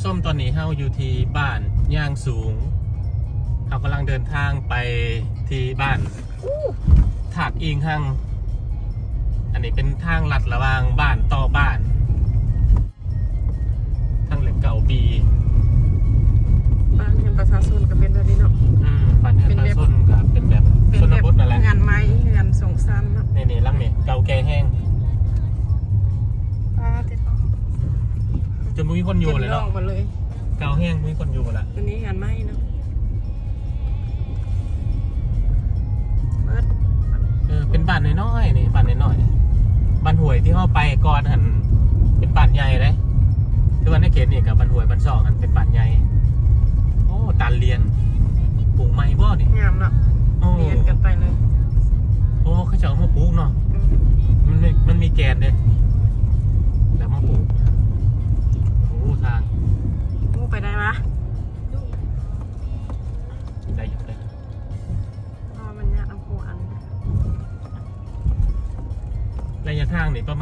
ผู้ชมตอนนี้เฮาอยู่ที่บ้านย่างสูงเรากำลังเดินทางไปที่บ้านถาดอิงหังอันนี้เป็นทางลัดระหว่างบ้านต่อบ้าน ทางเหล็กเก่าบีบ้านเรือนประชาชนก็เป็นแบบนี้เนาะ อืมบ้านเฮือนเป็นบ้านแบบส้นกับเป็นแบบเป็นชนแบบบทนั่นแหละงานไม้งานส่งซ้ำเนาะนี่นี่ๆลังนี่เก่าแก่แห้ง คนอยู่เลยลอเนาะงมาเลยเก่าแห้งมุ้ยคนอยู่ละตัวนี้งานไม้เนาะเบิดเออเป็นบ้านน้อยๆนี่บ้านน้อยๆบ้านห่วยที่เข้าไปก่อนหันเป็นบ้านใหญ่เลยที่ว่าในเขตนี่กับบ้านห่วยบ้านซอกหันเป็นบ้านใหญ่โอ้ตันเรียนปลูกไม้บ่นี่งามเนาะโอ้เรียนกันไปเลยโอ้เขาจะเอามาปลูกเนาะอืมมันมีมันมีแกนเลย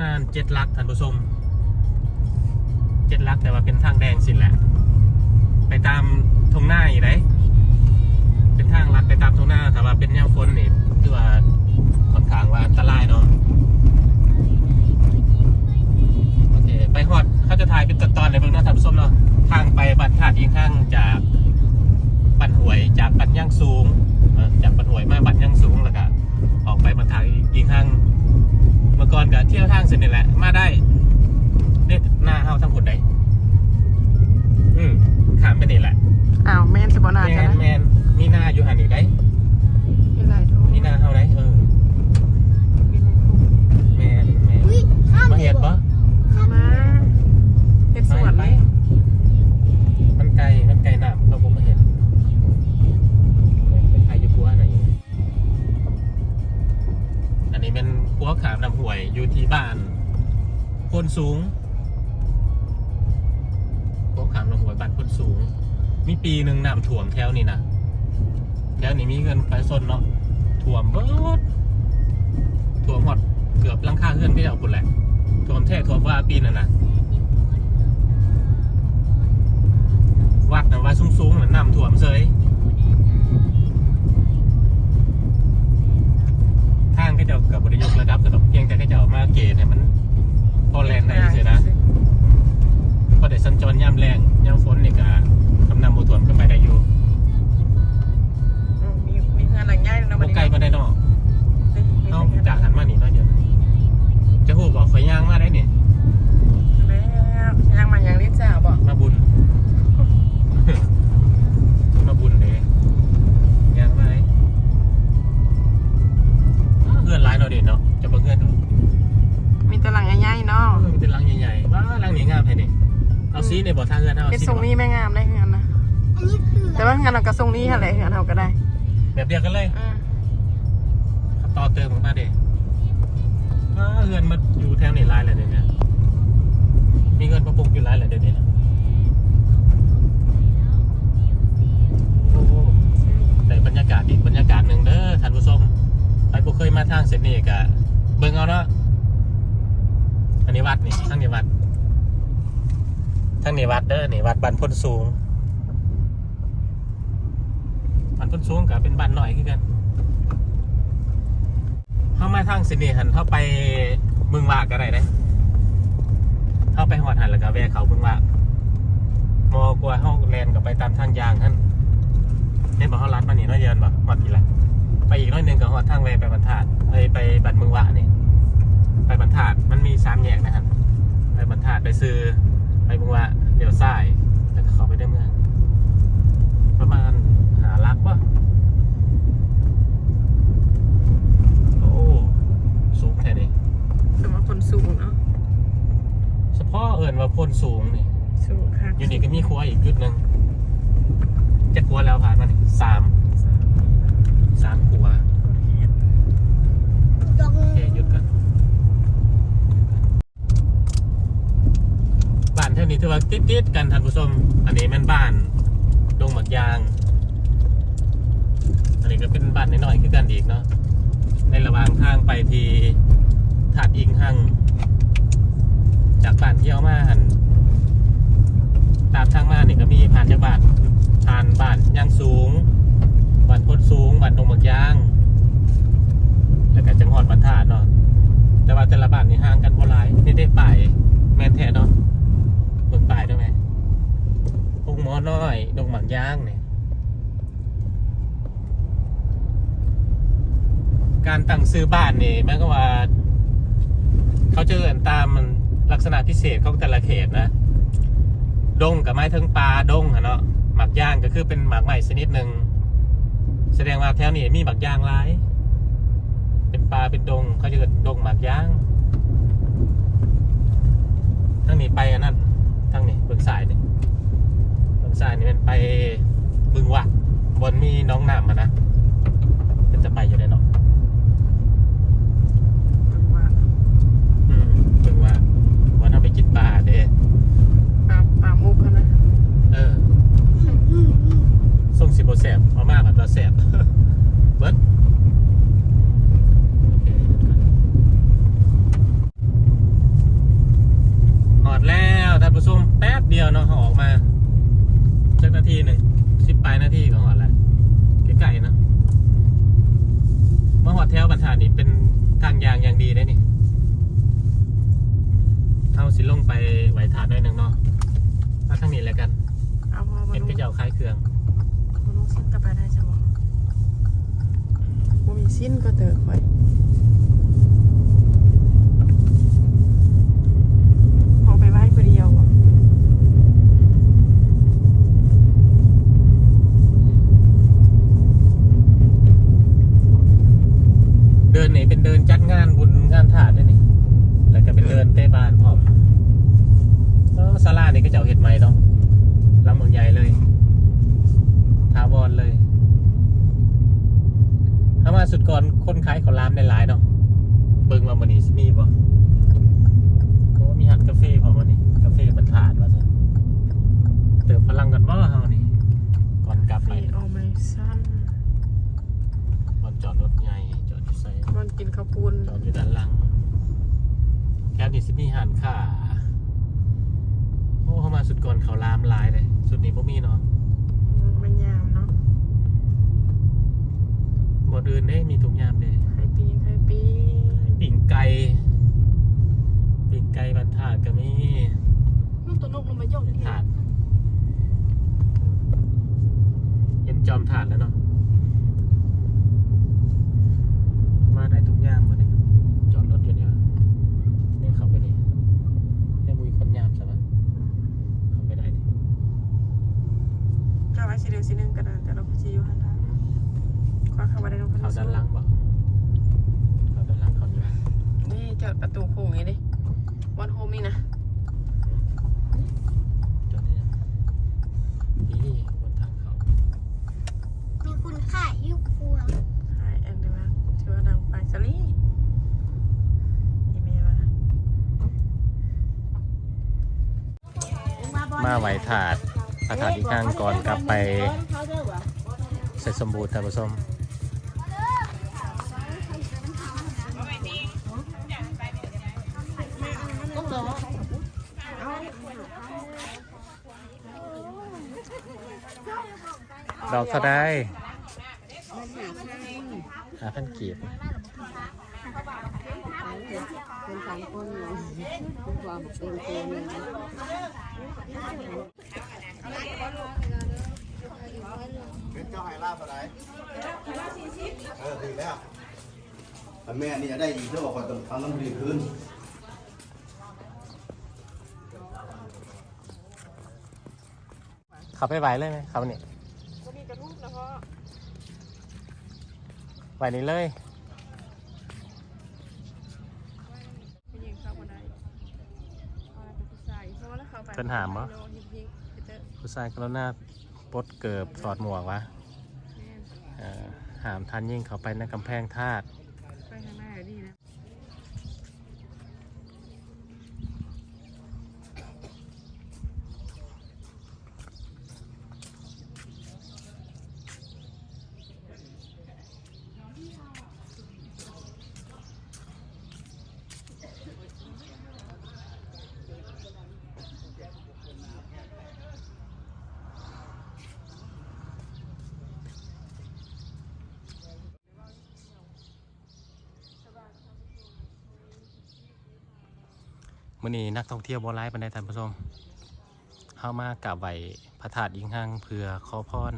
มาณเจ็ดลักท่านผู้ชมเจ็ดลักแต่ว่าเป็นทางแดงสิแหละ ไปตามทงหน้าอยู่ไหนเป็นทางลัดไปตามทงหน้าแต่ว่าเป็นแนวฝนนี่คือว่าค่อนข้างว่าอันตรายเนาะโอเคไปฮอดเขาจะถ่ายเป็นตอนในเบื้องหน้าท่านผู้ชมเนาะทางไปบัดธาตุอีกข้างจากบันหวยจากบันย่างสูงจากบันหวยมาบันย่างสูงแล้วก็ออกไปบันทางอีกข้าง ก่อนก็เที่ยวทางเสร็จนี่แหละ มาได้เนี่ยหน้าเฮาทั้งหมดใด สูงกัวขามน้ำห่วยบ้านโคนสูง มีปีหนึ่งน้ำท่วมแถวนี่นะแถวนี้มีเงินไฟซนเนาะท่วมเบิดท่วมหมดเกือบหลังคาเฮือนไม่ได้เอาคนแหละท่วมแท้ท่วมว่าปีนั่นนะวัดนะว่าสูงๆเหมือนน้ำท่วมเซยทางก็จะกับบริยกระดับกระดกเพียงแต่ ย่ำแรงฝนนี่ก็ ซีในบ่อทางเงินเอาเป็นซีทรงนี้แม่งามได้เงินนะอันนี้คือแต่ว่างานเราก็ทรงนี้หั่นแหละงานเราก็ได้แบบเดียวกันเลยอืมต่อเติมออกมาเด้ว้าเงินมาอยู่แถวนี้หลายเลยเดี๋ยวนี้มีเงินประปงอยู่หลายเลยเดี๋ยวนี้นะโอ้ได้บรรยากาศอีกบรรยากาศหนึ่งเด้อท่านผู้ชมใครบ่เคยมาทางเส้นนี้ก็เบิ่งเอาเนาะอันนี้วัดนี่ทางนี้วัด ทางนี้วัดเด้อนี่วัดบ้านพ้นสูงบ้านพ้นสูงกับเป็นบ้านหน่อยคือกันเข้ามาทางสินีหันเข้าไปเมืองวากก็ได้เลยเข้าไปหอดหันแล้วก็แวะเขาเมืองวากมอกลัวห้องแลนกับไปตามทางยางท่านเนี่ยบอกเขาลัดมาหนีน้อยเดียนบ่หอดกี่ละไปอีกน้อยหนึ่งก็หอดทางแวะไปบรรทัดเอ้ยไปบัดเมืองวะนี่ไปบรรทัดมันมีสามแยกนะครับไปบรรทัดไปซื้อ ไปเมืองวะเดี๋ยวซ้ายแล้วก็เข้าไปได้เมือง ประมาณหาลักวะโอ้สูงแค่นี้สมมติคนสูงเนาะเฉพาะเอิญว่าพ้นสูงนี่สูงค่ะอยู่นี่ก็มีครัวอีกจุดหนึ่งจะครัวแล้วผ่านมานี่สามสามครัวตรงโอเค ท่านี้ถือว่าติดติดกันท่านผู้ชม อันนี้แม่นบ้านดงหมักยาง อันนี้ก็เป็นบ้านน้อยๆขึ้นกันอีกเนาะ ในระหว่างทางไปที่ถาดอิงหังจากบ้านเที่ยวมาหันตามทางมาเนี่ยก็มีผ่านจากบ้านผ่านบ้านย่างสูงบ้านพดสูงบ้านดงหมักยาง แล้วก็จังหอดบรรทัดเนาะแต่ว่าแต่ละบ้านนี่ห่างกันบ่หลายนี่ได้ไปแม่นแท้เนาะายด้วยไหมพวกหมอน้อยดงหมักย่างเนี่ย การตั้งซื้อบ้านนี่หมายก็ว่า เขาจะเอินตามมันลักษณะพิเศษของแต่ละเขตนะ ดงกับไม้ถึงปลาดงอะเนาะหมักย่างก็คือเป็นหมากใหม่ชนิดหนึ่งแสดงว่าแถวนี้มีหมักย่างหลาย เป็นปลาเป็นดงเขาจะเอินดงหมักย่างทั้งนี้ไปอันนั้น ทั้งนี้เบื้องสายนี่เบื้องสายนี่เป็นไปบึงวัดบนมีน้องน้ำอะนะมันจะไปอยู่ได้เนาะ เป็นว่า อืมบึงว่าวันเอาไปกินปลาเด้ ปลาปลามุกอะนะ เออส่งสิบโบแสบเอามากกว่าตัวแสบ เบิร์ดโอเคหอดแล้วท่านผู้ชมแป๊บเดียวเนาะออกมาสักนาทีหนึ่งสิบปลายนาทีก็หอดแล้วใกล้ๆเนาะมาหอดแถวบรรทัด นี่เป็นทางยางอย่างดีได้นี่เอาสิลงไปไหวถาดหน่อยหนึ่งเนาะมาทางนี้แล้วกัน เอาพอมาเห็นลงก็จะเอาคล้ายเครื่องมาลงสิ้นก็ไปได้จ้ะบ่บ่มีสิ้นก็เติกไว้เอาไปไว้คนเดียวอะ เดินนี่เป็นเดินจัดงานบุญงานถาดด้วยนี่ แล้วก็เป็นเดินเตะบานพร้อมเออศาลา นี่ก็จะเอาเห็ดใหม่ต้องลำเมืองใหญ่เลยทาวอนเลยถ้ามาสุดก่อนคนขายข้าวหลามได้หลายเนาะเบิ่งว่ามันนี้สิมีบ่ก็มีหัดกาแฟพอมันนี่กาแฟบรรทัดว่าซะเติมพลังกันว่าเฮานี่ก่อนกลับฟไปรีเอาไม่สั้นก่อนจอดรถใหญ่จอดอยู่ไซก่อนกินข้าวปุ้นจอดอยู่ด้านหลังแคบนี่สิมีหันค่าโอ้ เข้ามาสุดก่อนเขาลามหลายเลย สุดนี้พวกมีเนาะอืมมันยามเนาะบนอื่นเด้มีถุงยามเด้ไข่ปีไข่ปีปิ่งไก่ปิ่งไก่บรรทัดก็มีลูกตัวลูกลงมาย่องถาดเห็นจอมถาดแล้วเนาะมาได้ทุกอย่างหมดเลยจอดรถอยู่เนี่ยนี่เข้าไปดิให้มุยคนยามใช่ไหมเข้าไปได้ดิ ก็ไว้สีเดียวสีหนึงก็ได้แต่เราก็จะอยู่หันหลังขอเข้ามาได้น้องคนเขาด้านหล่างบ่เขาด้านหล่างเขานี่นะนี่จอดประตูโค้งอย่างนี้ดิวันโฮมนี่นะจอดนี่นะนี่บนทางเขามีคุณค่ายุคพวงใช่แอนเดอร์มาชื่อว่าดังไปสลี่อีเมลมามาไหวถาด อาถาดอีกข้างก่อนกลับไปใส่สมบูรณ์ท่านผู้ชมดอกเท่าไดหาพันกีบเป็นสามคนเป็นความเป็นตัวหนึ่ง เป็นเจ้าไฮล่าอะไรเออถึงแล้วแต่แม่นี่จะได้ดีเท่ากับคนต้องทำน้ำดีคืนขับไปไหวเลยไหมครับนี่ก็มีกระทุบนะพ่อไหวนี้เลยไปยิงเข้ามาได้เอาเป็นผู้ชายเพราะว่าแล้วเขาไปเป็นหามเหรอโดนยิงๆไปเจอผู้ชายกรุณาปลดเกิบถอดหมวกวะแม่นเอ่อ หามทันยิ่งเขาไปในกำแพงธาตุ มื่อนี้นักท่องเที่ยวโบราณปันไดท่านผู้ชมเข้ามากราบไหว้พระธาตุยิงหังเพื่อขอพร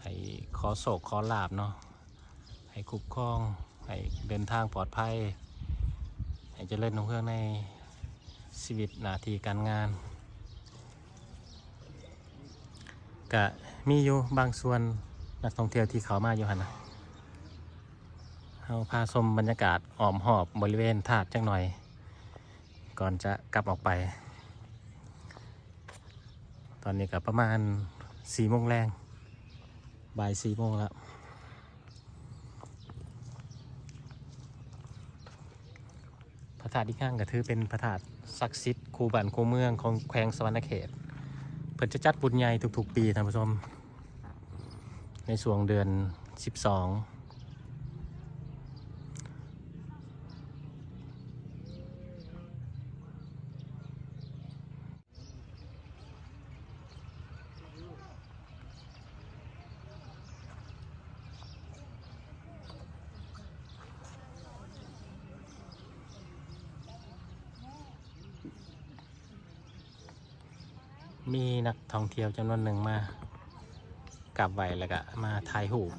ให้ขอโศกขอลาบเนาะให้คุ้มครองให้เดินทางปลอดภัย ให้เจริญรุ่งเรืองในชีวิตหน้าที่การงานกะมีอยู่บางส่วนนักท่องเที่ยวที่เขามาอยู่หันนะเราพาชมบรรยากาศอ้อมหอบบริเวณธาตุจังหน่อย ก่อนจะกลับออกไป ตอนนี้ก็ประมาณสี่โมงแรงบ่ายสี่โมงแล้วพระธาตุที่ข้างก็ถือเป็นพระธาตุศักดิ์สิทธิ์คูบันคูเมืองของแขวงสวรรณเขต เพิ่นจะจัดบุญใหญ่ทุกๆ ปีท่านผู้ชม ในช่วงเดือน 12 มีนักท่องเที่ยวจำนวนหนึ่งมากลับไหวแล้วก็มาถ่ายหูป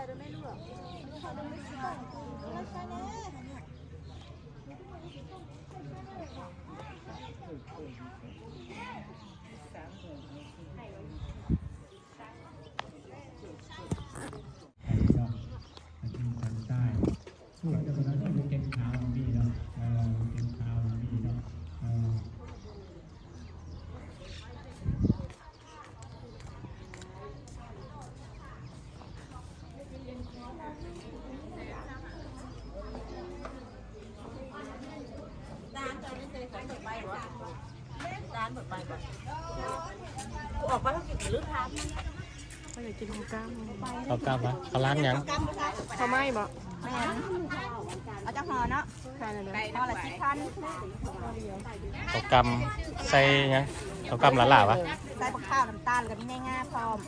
เขาอย กกินของกล้ามเขากลับวะเขาร้านหยังเขาไม่บอกเอาจังหอเนาะขายอะไรเลยหอละสิบพันเขากำใส่หยังเขากำหลาหลาวะใส่บักข้าวน้ำตาลกับมีง่ายพร้อม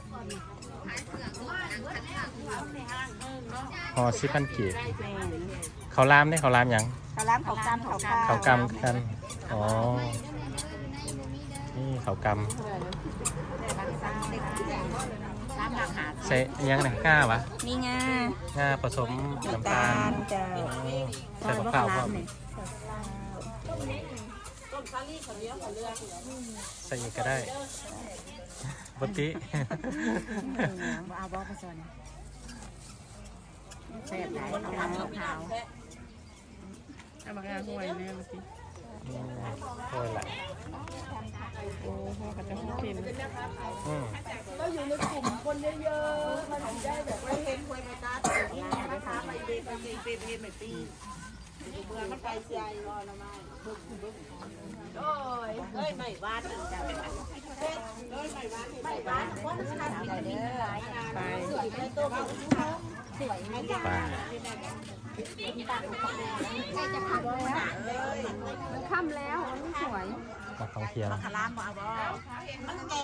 ห่อสิพันกีบแม่นเขาลามได้เขาลามหยังกะล้ำเขากำเขาข้าวเขากำกันอ๋อนี่เขากสามหลักหาำ ใส่หยังนะง่าวะมีงาง่าผสมน้ำตาลจะอ๋อใส่มะพร้าวพร้อมใส่อีกก็ได้บติ เอาบอกผสมเสร็จแล้วเอาน้ำขาว เอาบางงานห่วยแน่ เมื่อกี้อืมโอ้ยแหละโอ้พ่อกับเจ้าของกินอืมไปไปค่ำแล้วสวยนักท่องเที่ยวล้ำเอาบ่